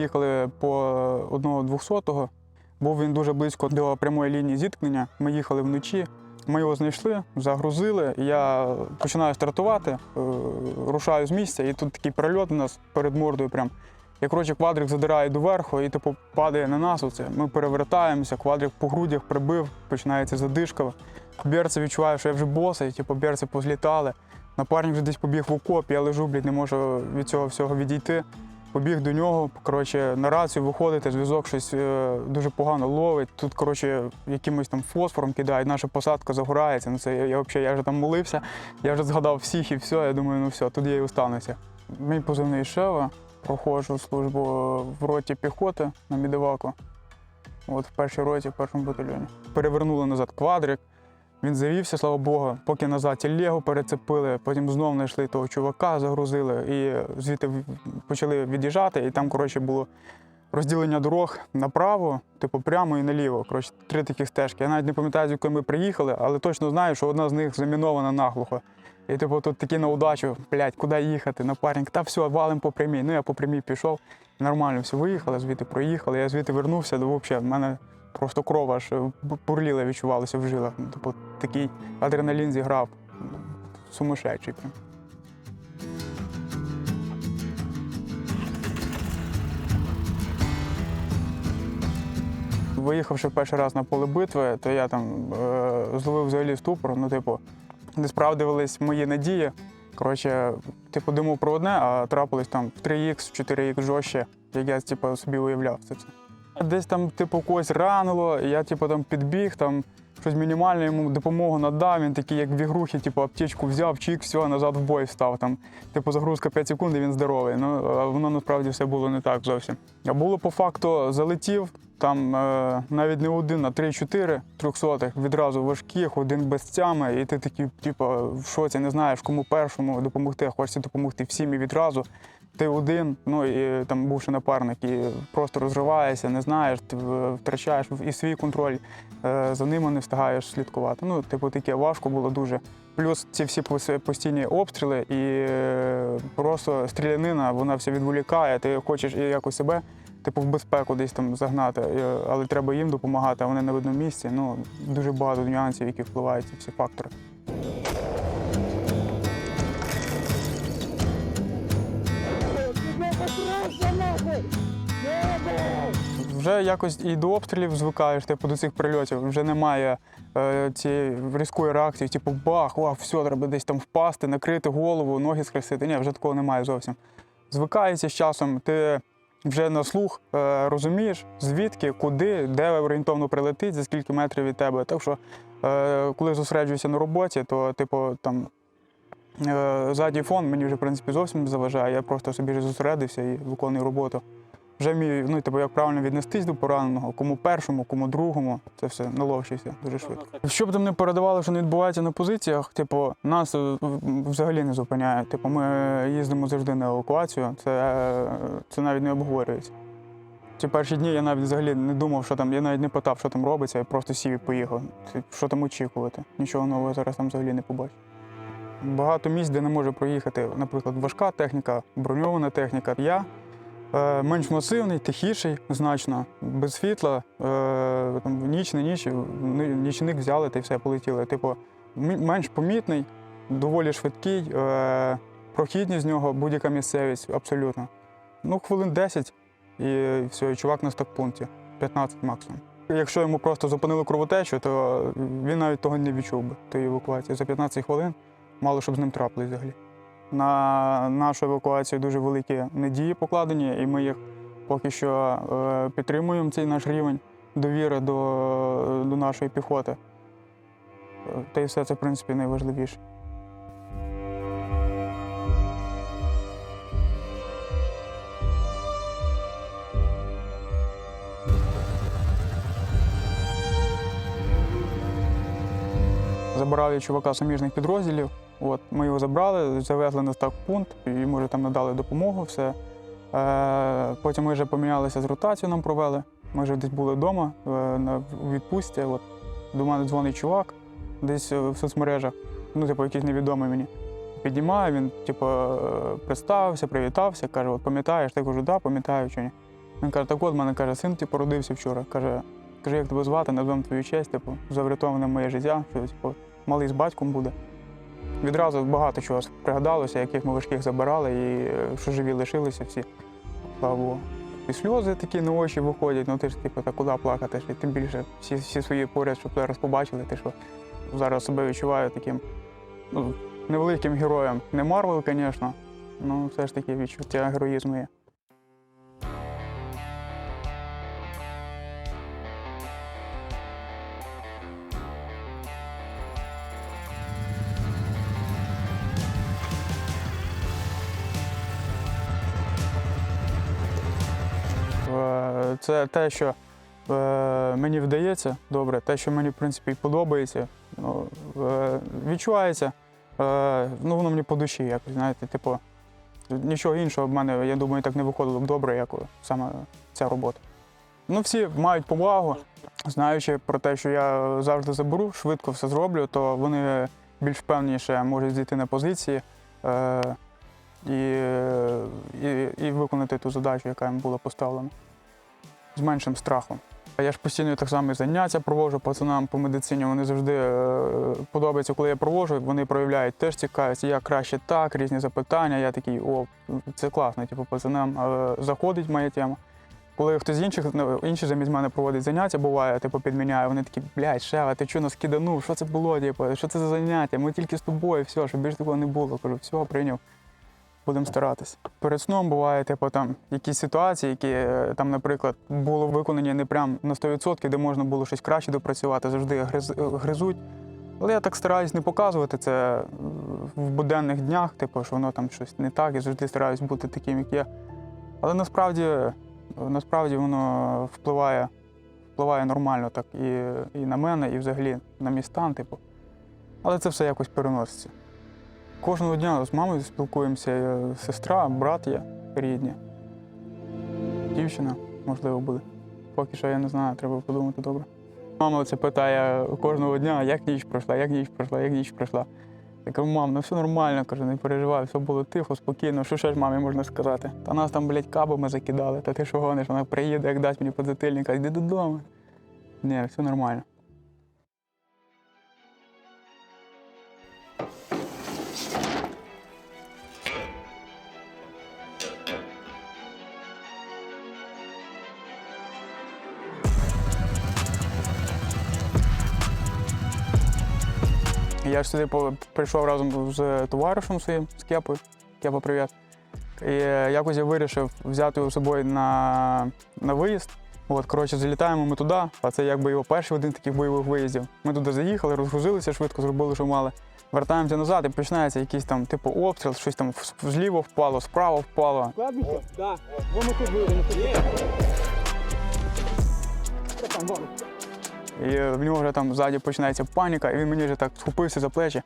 їхали по одного 200-го. Був він дуже близько до прямої лінії зіткнення. Ми їхали вночі. Ми його знайшли, загрузили. Я починаю стартувати, е, рушаю з місця, і тут такий прильот у нас перед мордою. Прям. І коротше, квадрик задирає доверху і типу падає на нас. Оце. Ми перевертаємося, квадрик по грудях прибив, починається задишка. Берце відчуваю, що я вже босий, типу берці позлітали. Напарник вже десь побіг в окоп, я лежу, блядь, не можу від цього всього відійти. Побіг до нього, коротше, на рацію виходити, зв'язок щось е, дуже погано ловить. Тут, коротше, якимось там фосфором кидають, наша посадка загорається. Ну це я, я взагалі я вже там молився, я вже згадав всіх і все. Я думаю, ну все, тут я і остануся. Мій позивний Шева, проходжу службу в роті піхоти на Мідиваку. От в першій роті, в першому батальйоні. Перевернули назад квадрик. Він завівся, слава Богу, поки назад телегу перецепили, потім знову знайшли того чувака, загрузили і звідти почали від'їжджати. І там, коротше, було розділення дорог направо, типу прямо і наліво. Коротше, три такі стежки. Я навіть не пам'ятаю, з якої ми приїхали, але точно знаю, що одна з них замінована наглухо. І типу тут такі на удачу, блядь, куди їхати? Напарник, та все, валим по прямій. Ну я по прямій пішов. Нормально все виїхали, звідти проїхали. Я звідти вернувся, то взагалі в мене просто кров аж е, бурліла відчувалося в жилах. Типу, такий адреналін зіграв. Сумасшедший прям. Виїхавши перший раз на поле битви, то я там е, зловив взагалі ступор. Ну, типу, не справдувались мої надії. Коротше, типу, думав про одне, а трапилось там в 3х, в 4х жорстче, як я типу, собі уявляв це. все. Десь там, типу, когось ранило, я типу, там підбіг, там щось мінімальне йому допомогу надав. Він такий, як в ігрухі, типу, аптечку взяв, чик, все, назад в бой встав. Там, типу, загрузка 5 секунд, і він здоровий. Ну, воно насправді все було не так зовсім. А було по факту залетів. Там е, навіть не один, а 3-4 трьохсотих відразу важких, один без тями, і ти такий, типу, в шоці не знаєш, кому першому допомогти, хочеться допомогти всім і відразу. Ти один, ну і там був ще напарник, і просто розриваєшся, не знаєш, ти втрачаєш і свій контроль, е, за ними не встигаєш слідкувати. Ну, типу, таке важко було дуже. Плюс ці всі постійні обстріли і е, просто стрілянина, вона все відволікає, ти хочеш якось себе типу в безпеку десь там загнати, е, але треба їм допомагати, а вони на видному місці. Ну, дуже багато нюансів, які впливають ці всі фактори. Вже якось і до обстрілів звикаєш, типу до цих прильотів. Вже немає е, цієї різкої реакції, типу бах, вау, все, треба десь там впасти, накрити голову, ноги схрестити. Ні, вже такого немає зовсім. Звикається з часом, ти вже на слух е, розумієш, звідки, куди, де орієнтовно прилетить, за скільки метрів від тебе. Так що, е, коли зосереджуюся на роботі, то, типу, там е, задній фон мені вже в принципі зовсім заважає. Я просто собі зосередився і виконую роботу. Вже мій, ну, типу, як правильно віднестись до пораненого, кому першому, кому другому, це все наловчився дуже швидко. Що б там не передавали, що не відбувається на позиціях, типу, нас е, взагалі не зупиняє. Типу, ми їздимо завжди на евакуацію, це, е, це навіть не обговорюється. Ці перші дні я навіть взагалі не думав, що там, я навіть не питав, що там робиться, я просто сів і поїхав. Що там очікувати? Нічого нового зараз там взагалі не побачу. Багато місць, де не може проїхати, наприклад, важка техніка, броньована техніка. Я е, менш масивний, тихіший значно, без світла. Е, там, ніч не ніч, нічник взяли та й все полетіли. Типу, менш помітний, доволі швидкий, е, прохідність з нього будь-яка місцевість абсолютно. Ну, хвилин 10 і все, і чувак на стокпункті, 15 максимум. Якщо йому просто зупинили кровотечу, то він навіть того не відчув би, тої евакуації. За 15 хвилин мало щоб з ним трапилось взагалі. На нашу евакуацію дуже великі надії покладені, і ми їх поки що е, підтримуємо цей наш рівень довіри до, до нашої піхоти. Та й все це, в принципі, найважливіше. Забирав я чувака суміжних підрозділів. От, ми його забрали, завезли на стак-пункт, йому вже там надали допомогу, все. Е, потім ми вже помінялися з ротацією, нам провели. Ми вже десь були вдома е, на відпустці. От. До мене дзвонить чувак десь е, в соцмережах, ну, типу, якийсь невідомий мені. Піднімає, він, типу, е, представився, привітався, каже, от пам'ятаєш? Я кажу, да, пам'ятаю чи ні. Він каже, так от мене каже, син типу, родився вчора. Каже, каже, як тебе звати, назвемо твою честь, типу, заврятоване моє життя, що типу, малий з батьком буде. Відразу багато чого пригадалося, яких ми важких забирали, і е, що живі лишилися всі. Слава Богу. І сльози такі на очі виходять, ну ти ж типу, та куди плакати? І тим більше всі, всі свої поряд, щоб зараз побачили, ти що зараз себе відчуваю таким ну, невеликим героєм. Не Марвел, звісно, але все ж таки відчуття героїзму є. Е, Це те, що е, мені вдається добре, те, що мені в принципі подобається, ну, е, відчувається. Е, ну, воно мені по душі якось, знаєте, типу, нічого іншого в мене, я думаю, так не виходило б добре, як саме ця робота. Ну, всі мають повагу, знаючи про те, що я завжди заберу, швидко все зроблю, то вони більш впевненіше можуть зійти на позиції е, і, і, і виконати ту задачу, яка їм була поставлена з меншим страхом. Я ж постійно так само заняття проводжу пацанам по медицині. Вони завжди е, подобається, коли я проводжу, вони проявляють теж цікавість. Я краще так, різні запитання. Я такий, о, це класно, типу, пацанам е, заходить моя тема. Коли хтось інших, ну, інші замість мене проводить заняття, буває, типу, підміняє, вони такі, блядь, Шева, ти чого нас киданув? Що це було? Типу, що це за заняття? Ми тільки з тобою, все, щоб більше такого не було. Кажу, все, прийняв. Будемо старатись. Перед сном буває, типу, там якісь ситуації, які е, там, наприклад, було виконані не прям на 100%, де можна було щось краще допрацювати, завжди е, гризуть. Але я так стараюсь не показувати це е, в буденних днях, типу, що воно там щось не так, і завжди стараюсь бути таким, як є. Але насправді, насправді воно впливає, впливає нормально так і, і на мене, і взагалі на мій стан, типу. Але це все якось переноситься. Кожного дня з мамою спілкуємося, сестра, брат є рідні. Дівчина, можливо, буде. Поки що я не знаю, треба подумати добре. Мама це питає кожного дня, як ніч пройшла, як ніч пройшла, як ніч пройшла. Я кажу, мам, ну все нормально, кажу, не переживай, все було тихо, спокійно. Що ще ж мамі можна сказати? Та нас там, блядь, кабами закидали, та ти що гониш, вона приїде, як дасть мені подзатильника, йди додому. Ні, все нормально. Я ж сюди прийшов разом з товаришем своїм, з Кепою. Кепа, привіт. І якось я вирішив взяти його з собою на, на виїзд. От, коротше, залітаємо ми туди, а це якби його перший один таких бойових виїздів. Ми туди заїхали, розгрузилися швидко, зробили, що мали. Вертаємося назад і починається якийсь там типу обстріл, щось там зліво впало, справа впало. Кладбище? Так. Воно тут вирено. І в нього вже там ззаді починається паніка, і він мені вже так схопився за плечі.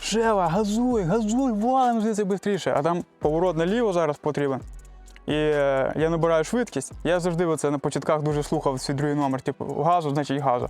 Шева, газуй, газуй, валим звідси швидше. А там поворот наліво зараз потрібен. І е, я набираю швидкість. Я завжди оце на початках дуже слухав свій другий номер, типу газу, значить газу.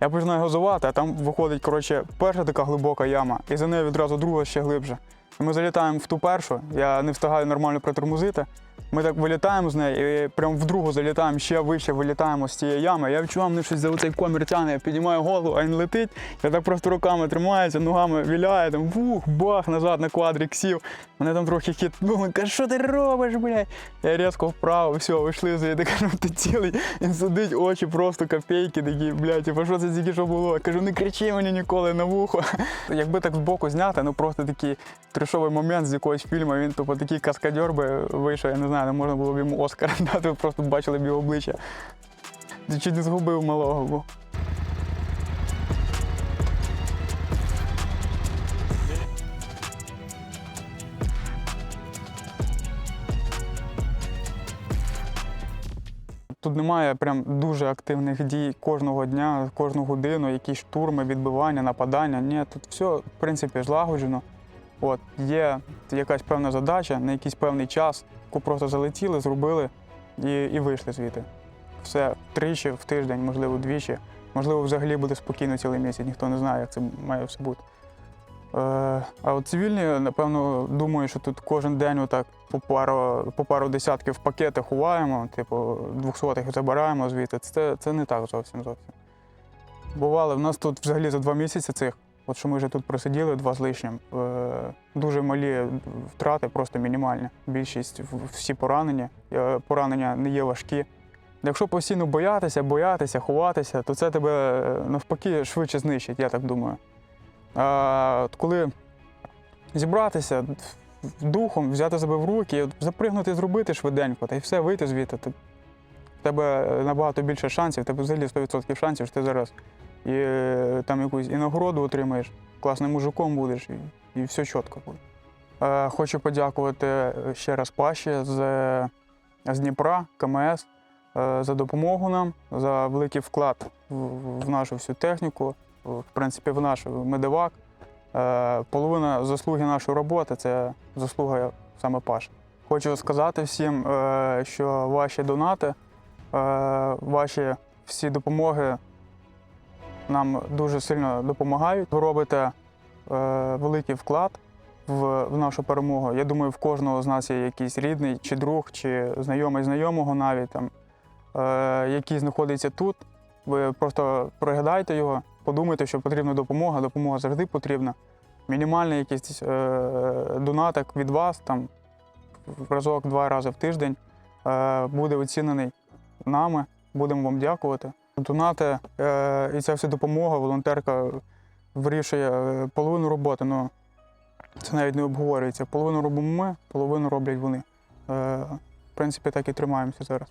Я починаю газувати, а там виходить, коротше, перша така глибока яма, і за нею відразу друга ще глибше. Ми залітаємо в ту першу, я не встигаю нормально притормозити. Ми так вилітаємо з неї і прям вдругу залітаємо ще вище, вилітаємо з цієї ями. Я відчував, мене щось за оцей комір тяне, я піднімаю голову, а він летить. Я так просто руками тримаюся, ногами віляє, там вух, бах, назад на квадрик сів. Мене там трохи хитнуло, каже, що ти робиш, блядь? Я різко вправо, все, вийшли звідти, кажу, ти цілий. Він сидить, очі просто копейки такі, блядь, типу, що це тільки що було? Я кажу, не кричи мені ніколи на вухо. Якби так збоку зняти, ну просто такий трешовий момент з якогось фільму, він тупо такий каскадьор би вийшов, я не знаю, не можна було б йому Оскар дати, ви просто бачили б його обличчя. Чуть не згубив малого. Бо. Немає прям дуже активних дій кожного дня, кожну годину, якісь штурми, відбивання, нападання. Ні, тут все, в принципі, злагоджено. От, є якась певна задача на якийсь певний час, яку просто залетіли, зробили і, і вийшли звідти. Все тричі в тиждень, можливо, двічі. Можливо, взагалі буде спокійно цілий місяць, ніхто не знає, як це має все бути. Е, а от цивільні, напевно, думаю, що тут кожен день отак по пару, по пару десятків пакети ховаємо, типу, двохсотих забираємо звідти. Це, це не так зовсім зовсім. Бували, в нас тут взагалі за два місяці цих, от що ми вже тут просиділи, два з лишнім, е, дуже малі втрати, просто мінімальні. Більшість всі поранені. Е, Поранення не є важкі. Якщо постійно боятися, боятися, ховатися, то це тебе навпаки швидше знищить, я так думаю. Коли зібратися духом, взяти себе в руки, запригнути, зробити швиденько, та й все, вийти звідти, в тебе набагато більше шансів, в тебе взагалі 100% шансів, що ти зараз і там якусь і нагороду отримаєш, класним мужиком будеш, і, і все чітко буде. Хочу подякувати ще раз Паші з, з Дніпра, КМС, е, за допомогу нам, за великий вклад в, в нашу всю техніку, в принципі, в наш медивак. Е, Половина заслуги нашої роботи це заслуга саме Паші. Хочу сказати всім, е, що ваші донати, е, ваші всі допомоги нам дуже сильно допомагають. Ви робите великий вклад в, нашу перемогу. Я думаю, в кожного з нас є якийсь рідний, чи друг, чи знайомий знайомого навіть там, який знаходиться тут. Ви просто пригадайте його, подумайте, що потрібна допомога. Допомога завжди потрібна. Мінімальний якийсь е, донатик від вас, там разок, два рази в тиждень, е, буде оцінений нами. Будемо вам дякувати. Донати е, і ця вся допомога, волонтерка вирішує е, половину роботи. Ну, це навіть не обговорюється. Половину робимо ми, половину роблять вони. Е, в принципі, так і тримаємося зараз.